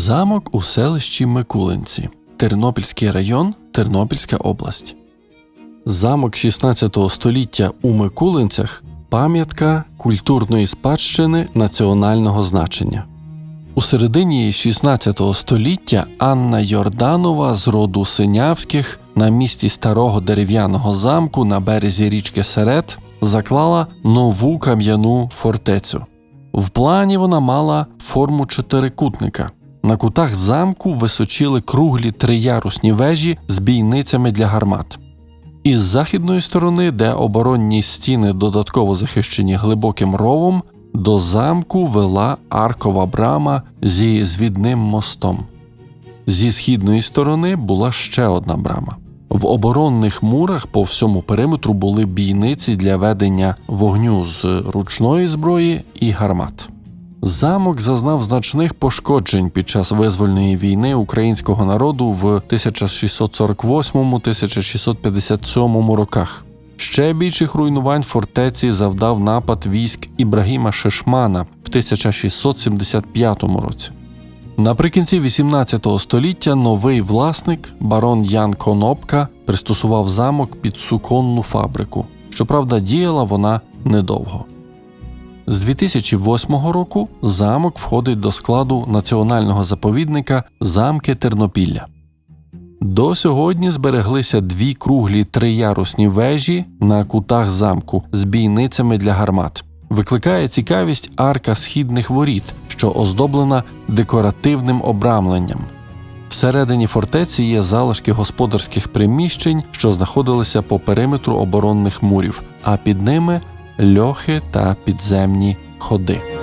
Замок у селищі Микулинці, Тернопільський район, Тернопільська область. Замок 16 століття у Микулинцях пам'ятка культурної спадщини національного значення. У середині 16 століття Анна Йорданова з роду Синявських на місці старого дерев'яного замку на березі річки Серет заклала нову кам'яну фортецю. В плані вона мала форму чотирикутника. На кутах замку височили круглі триярусні вежі з бійницями для гармат. Із західної сторони, де оборонні стіни додатково захищені глибоким ровом, до замку вела аркова брама зі звідним мостом. Зі східної сторони була ще одна брама. В оборонних мурах по всьому периметру були бійниці для ведення вогню з ручної зброї і гармат. Замок зазнав значних пошкоджень під час визвольної війни українського народу в 1648-1657 роках. Ще більших руйнувань фортеці завдав напад військ Ібрагіма Шишмана в 1675 році. Наприкінці 18 століття новий власник, барон Ян Конопка, пристосував замок під суконну фабрику. Щоправда, діяла вона недовго. З 2008 року замок входить до складу національного заповідника Замки Тернопілля. До сьогодні збереглися дві круглі триярусні вежі на кутах замку з бійницями для гармат. Викликає цікавість арка східних воріт, що оздоблена декоративним обрамленням. Всередині фортеці є залишки господарських приміщень, що знаходилися по периметру оборонних мурів, а під ними льохи та підземні ходи.